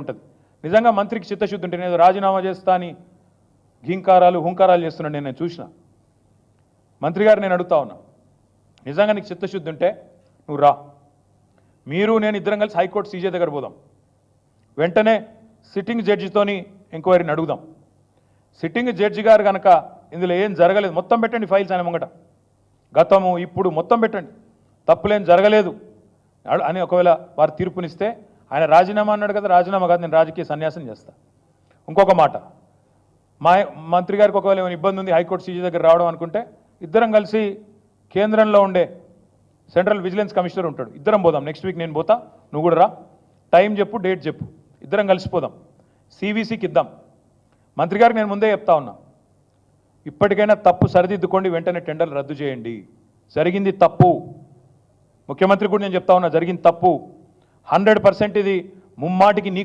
ఉంటుంది. నిజంగా మంత్రికి చిత్తశుద్ధి ఉంటే నేను రాజీనామా చేస్తా అని ఘీంకారాలు హుంకారాలు చేస్తున్నాడు నేను చూసిన. మంత్రి గారు నేను అడుగుతా ఉన్నా నిజంగా నీకు చిత్తశుద్ధి ఉంటే నువ్వు రా. మీరు నేను ఇద్దరం కలిసి హైకోర్టు సీజే దగ్గర పోదాం. వెంటనే సిట్టింగ్ జడ్జితోని ఎంక్వైరీని అడుగుదాం. సిట్టింగ్ జడ్జి గారు కనుక ఇందులో ఏం జరగలేదు మొత్తం పెట్టండి ఫైల్స్ ఆయన ముంగట. గతము ఇప్పుడు మొత్తం పెట్టండి. తప్పులేం జరగలేదు. అని ఒకవేళ వారు తీర్పునిస్తే ఆయన రాజీనామా అన్నాడు కదా రాజీనామా కాదు నేను రాజకీయ సన్యాసం చేస్తా. ఇంకొక మాట. మా మంత్రి గారికి ఒకవేళ ఏమైనా ఇబ్బంది ఉంది హైకోర్టు సీజీ దగ్గర రావడం అనుకుంటే ఇద్దరం కలిసి కేంద్రంలో ఉండే సెంట్రల్ విజిలెన్స్ కమిషనర్ ఉంటాడు. ఇద్దరం పోదాం. నెక్స్ట్ వీక్ నేను పోతా నువ్వు కూడా రా. టైం చెప్పు డేట్ చెప్పు. ఇద్దరం కలిసిపోదాం సివిసికి ఇద్దాం. మంత్రి గారికి నేను ముందే చెప్తా ఉన్నా. ఇప్పటికైనా తప్పు సరిదిద్దుకోండి వెంటనే టెండర్లు రద్దు చేయండి. జరిగింది తప్పు. ముఖ్యమంత్రి కూడా నేను చెప్తా ఉన్నా జరిగింది తప్పు. హండ్రెడ్ పర్సెంట్ ఇది ముమ్మాటికి నీకు